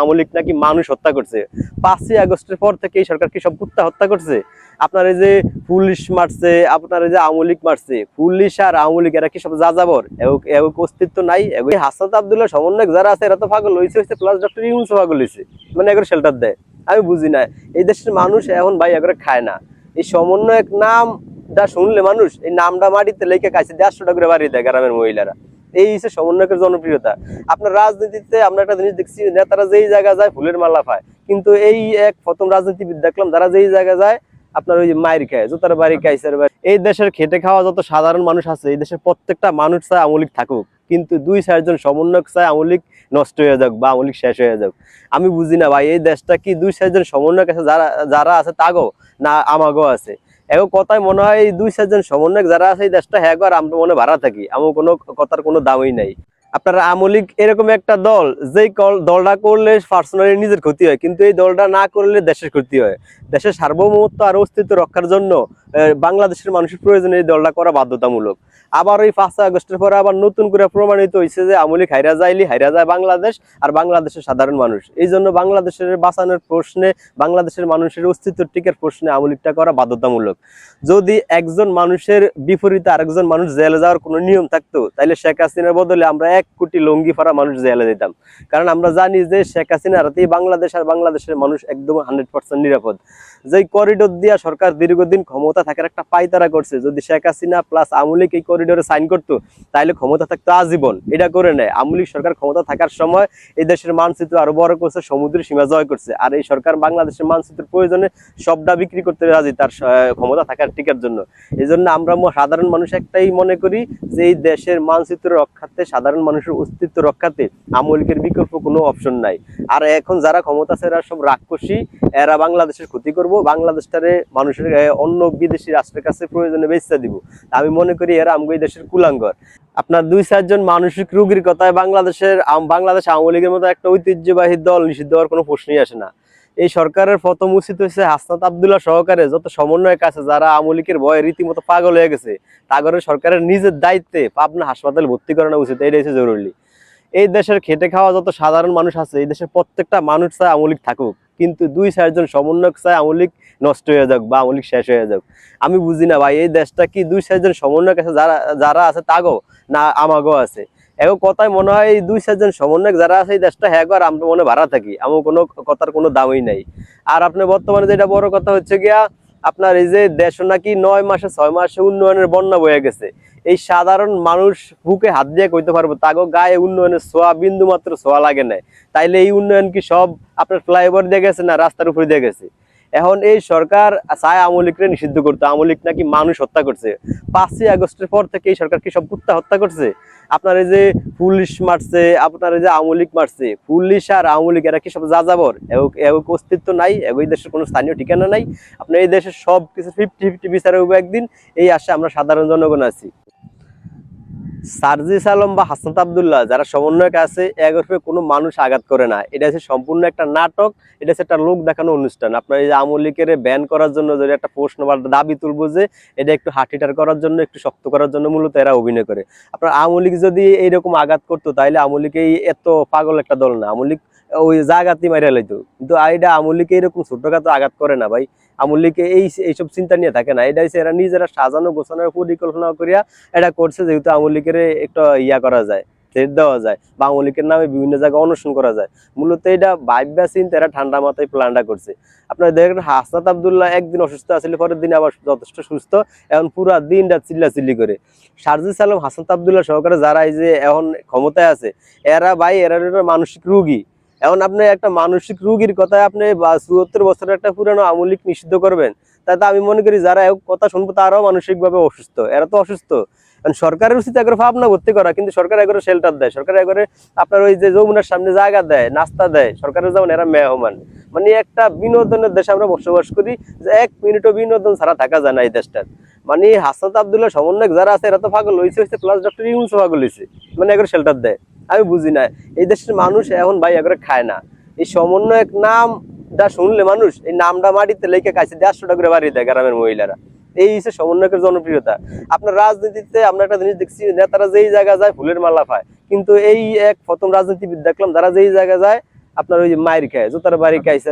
আমলিক নাকি মানুষ হত্যা করছে। পাঁচই আগস্টের পর থেকে এই সরকার কি সব কুত্তা হত্যা করছে? আপনার এই যে পুলিশ মারছে, আপনার এই যে আমলিক মারছে, পুলিশ আর আমলিক এরা কি সব যাযাবর? এও অস্তিত্ব নাই? এই হাসান আব্দুল্লাহ সমন্বয়ক যারা আছে, এরা তো পাগল হয়েছে হয়েছে প্লাস ডক্টর ইউনুস পাগল হয়েছে মানে এগুলো শেল্টার দেয়। আমি বুঝি না, এই দেশের মানুষ এখন ভাই এগুলো খায় না। এই সমন্বয় সমন্বয়ক নামটা শুনলে মানুষ, এই নামটা মাটিতে লেখে খাইছে দেড়শো টাকা করে বাড়ি দেয় গ্রামের মহিলারা। এই হচ্ছে সমন্বয়কের জনপ্রিয়তা। আপনার রাজনীতিতে আমরা একটা জিনিস দেখছি নেতারা যেই জায়গা যায় ফুলের মালা পায়। কিন্তু এই এক প্রথম রাজনীতিবিদ দেখলাম যারা যেই জায়গা যায় আপনার ওই মায়ের খায়, জোতার বাড়ি, কাইসের বাড়ি। এই দেশের খেটে খাওয়া যত সাধারণ মানুষ আছে, এই দেশের প্রত্যেকটা মানুষ চায় আমলিক থাকুক। কিন্তু দুই চারজন সমন্বয়ক চায় আমলিক নষ্ট হয়ে যাক বা আমলিক শেষ হয়ে যাক। আমি বুঝি না ভাই, এই দেশটা কি দুই চারজন সমন্বয়ক আছে, যারা যারা আছে তাগো না আমাগো আছে? এগো কথায় মনে হয় দুই চারজন সমন্বয়ক যারা আছে এই দেশটা হ্যাঁ আমরা মনে ভাড়া থাকি। আমার কোনো কথার কোনো দামই নাই। আপনার আমলিক এরকম একটা দল, যেই দলটা করলে পার্সোনালি নিজের ক্ষতি হয়, কিন্তু এই দলটা না করলে দেশের ক্ষতি হয়। দেশের সার্বভৌমত্ব আর অস্তিত্ব রক্ষার জন্য বাংলাদেশের মানুষের প্রয়োজনে এই দলটা করা বাধ্যতামূলক। আবার ওই পাঁচই আগস্টের পরে আবার নতুন করে প্রমাণিত হয়েছে যে আমলিক হাইরা যাইলি হাইরা যায় বাংলাদেশ, আর বাংলাদেশের সাধারণ মানুষ। এই জন্য বাংলাদেশের বাঁচানোর প্রশ্নে, বাংলাদেশের মানুষের অস্তিত্ব টিকের প্রশ্নে আমলিকটা করা বাধ্যতামূলক। যদি একজন মানুষের বিপরীতে আরেকজন মানুষ জেলে যাওয়ার কোনো নিয়ম থাকতো তাহলে শেখ হাসিনার বদলে আমরা এক কোটি লঙ্গি ফারা মানুষ জেলে দিতাম। কারণ আমরা জানি যে শেখ হাসিনার হাতেই বাংলাদেশ আর বাংলাদেশের মানুষ একদম হান্ড্রেড পার্সেন্ট নিরাপদ। যেই করিডোর দিয়া সরকার দীর্ঘদিন ক্ষমতা থাকার একটা পাইতারা করছে, যদি শেখ হাসিনা প্লাস আমলিক এই করিডোরে সাইন করতো তাহলে ক্ষমতা থাকতো আজীবন। এটা করে নেয়। আমলিক সরকার ক্ষমতা থাকার সময় এই দেশের মানচিত্র আরও বড় করছে, সমুদ্রের সীমা জয় করছে। আর এই সরকার বাংলাদেশের মানচিত্রের প্রয়োজনে সবটা বিক্রি করতে রাজি তার ক্ষমতা থাকার টিকার জন্য। এই জন্য আমরা সাধারণ মানুষ একটাই মনে করি যে এই দেশের মানচিত্র রক্ষাতে সাধারণ মানুষের অস্তিত্ব রক্ষাতে আমলিকের বিকল্প কোনো অপশন নাই। আর এখন যারা ক্ষমতা আছে, এরা সব রাক্ষসী, এরা বাংলাদেশের ক্ষতি করব, বাংলাদেশটারে মানুষের অন্য বিদেশি রাষ্ট্রের কাছে প্রয়োজনে বেচতে দিব। আমি মনে করি এরা এই দেশের কুলাঙ্গর। আপনার দুই চারজন মানসিক রোগীর কথায় বাংলাদেশের, আম- বাংলাদেশ আওয়ামী লীগের মতো একটা ঐতিহ্যবাহী দল নিষিদ্ধ হওয়ার কোনো প্রশ্নই আসে না। এই সরকারের প্রথম উচিত হয়েছে হাসনাত আবদুল্লাহ সহকারে যত সমন্বয়ক আছে, যারা আওয়ামী লীগের ভয়ে রীতিমতো পাগল হয়ে গেছে, তাগরের সরকারের নিজের দায়িত্বে পাবনা হাসপাতালে ভর্তি করানো উচিত এটা হচ্ছে জরুরি। এই দেশের খেটে খাওয়া যত সাধারণ মানুষ আছে, এই দেশের প্রত্যেকটা মানুষ চায় আওয়ামী লীগ থাকুক, কিন্তু দুই চারজন সমন্বয়ক চায় আওয়ামী লীগ নষ্ট হয়ে যাক বা আওয়ামী লীগ শেষ হয়ে যাক। আমি বুঝি না ভাই, এই দেশটা কি দুই চারজন সমন্বয়ক আছে, যারা যারা আছে তাগো না আমাগো আছে? এগো কথায় মনে হয় দুই চারজন সমন্বয়ক যারা আছে এই দেশটা হ্যাঁ আর আমরা মনে ভাড়া থাকি। আমার কোনো কথার কোনো দামই নাই। আর আপনি বর্তমানে যেটা বড় কথা হচ্ছে গিয়া, আপনার এই যে দেশ নাকি নয় মাসে, ছয় মাসে উন্নয়নের বন্যা বয়ে গেছে। এই সাধারণ মানুষ বুকে হাত দিয়ে কইতে পারব তাগো গায়ে উন্নয়নের ছোঁয়া বিন্দু মাত্র ছোঁয়া লাগে না তাইলে এই উন্নয়ন কি সব আপনার ফ্লাইওভার দিয়ে গেছে না রাস্তার উপরে দিয়ে গেছে? এখন এই সরকার চায় আমলিকরে নিষিদ্ধ করতে। আমলিক নাকি মানুষ হত্যা করছে। পাঁচই আগস্টের পর থেকে এই সরকার কি সব কুত্তা হত্যা করছে? আপনার এই যে পুলিশ মারছে, আপনার এই যে আমলিক মারছে, পুলিশ আর আমলিক এরা কি সব যাযাবর? এও অস্তিত্ব নাই? এও এই দেশের কোনো স্থানীয় ঠিকানা নাই? আপনার এই দেশের সব কিছু ফিফটি ফিফটি বিচারে একদিন, এই আশা আমরা সাধারণ জনগণ আছি। সার্জিস আলম বা হাসনাত আবদুল্লাহ, যারা সমন্বয়ক আছে এগরফে কোনো মানুষ আঘাত করে না। এটা হচ্ছে সম্পূর্ণ একটা নাটক, এটা হচ্ছে একটা লোক দেখানো অনুষ্ঠান। আপনার এই যে আমলিকের ব্যান করার জন্য যদি একটা প্রশ্ন বা দাবি তুলবো যে, এটা একটু হাটিটার করার জন্য, একটু শক্ত করার জন্য মূলত এরা অভিনয় করে। আপনার আমলিক যদি এইরকম আঘাত করতো, তাহলে আমলিক এই এত পাগল একটা দল না। আমলিক ওই জাগাতি মারিয়া লাইতো। কিন্তু এটা আমলিকে এরকম ছোটখাটো আঘাত করে না ভাই। আমলিকে এই এইসব চিন্তা নিয়ে থাকে না। এটা হচ্ছে এরা নিজেরা সাজানো, গোছানোর পরিকল্পনা করিয়া এটা করছে যেহেতু আমলিকের একটা ইয়া করা যায় দেওয়া যায় বা আমলিকের নামে বিভিন্ন জায়গায় অনুসরণ করা যায়। মূলত এটা ভাইবা চিন্তা, এরা ঠান্ডা মাথায় প্ল্যানটা করছে। আপনারা দেখেন, হাসনাত আবদুল্লাহ একদিন অসুস্থ আছিল, পরের দিন আবার যথেষ্ট সুস্থ। এখন পুরা দিনটা চিল্লা চিল্লি করে। সারজিস আলম, হাসনাত আবদুল্লাহ সহকারে যারা এই যে এখন ক্ষমতায় আছে, এরা ভাই, এরা মানসিক রুগী। এখন আপনি একটা মানসিক রুগীর কথায় আপনি চুয়াত্তর বছরের একটা পুরানো আমলিক নিষিদ্ধ করবেন, তাতে আমি মনে করি যারা কথা শুনব তারাও মানসিকভাবে অসুস্থ। এরা তো অসুস্থ। কারণ সরকারের উচিত একবার ভাবনা ভর্তি করা, কিন্তু সরকার একবারে শেল্টার দেয়। সরকার একবারে আপনার ওই যে যমুনার সামনে জায়গা দেয়, নাস্তা দেয়। সরকারের যেমন এরা মেহমান। মানে একটা বিনোদনের দেশে আমরা বসবাস করি, যে এক মিনিটও বিনোদন ছাড়া থাকা যায় না এই দেশটার। মানে হাসনাত আবদুল্লাহ সমন্বয়ক যারা আছে, এরা তো পাগল হয়েছে প্লাস ডক্টর ইউনুস পাগল হয়েছে মানে একবার শেল্টার দেয়। আমি বুঝি না। এই দেশের মানুষ এখন ভাই একবারে খায় না। এই সমন্বয়ক নামটা শুনলে মানুষ, এই নামটা মাটিতে লেখে খাইছে দেড়শো টাকা করে বাড়িয়ে দেয় গ্রামের মহিলারা। এই হচ্ছে সমন্বয়কের জনপ্রিয়তা। আপনার রাজনীতিতে আমরা একটা জিনিস দেখছি, নেতারা যেই জায়গায় যায় ফুলের মালা পায়। কিন্তু এই এক প্রথম রাজনীতিবিদ দেখলাম, যারা যেই জায়গায় যায়, আপনার ওই যে মায়ের খায়, জোতার বাড়ি খাইছে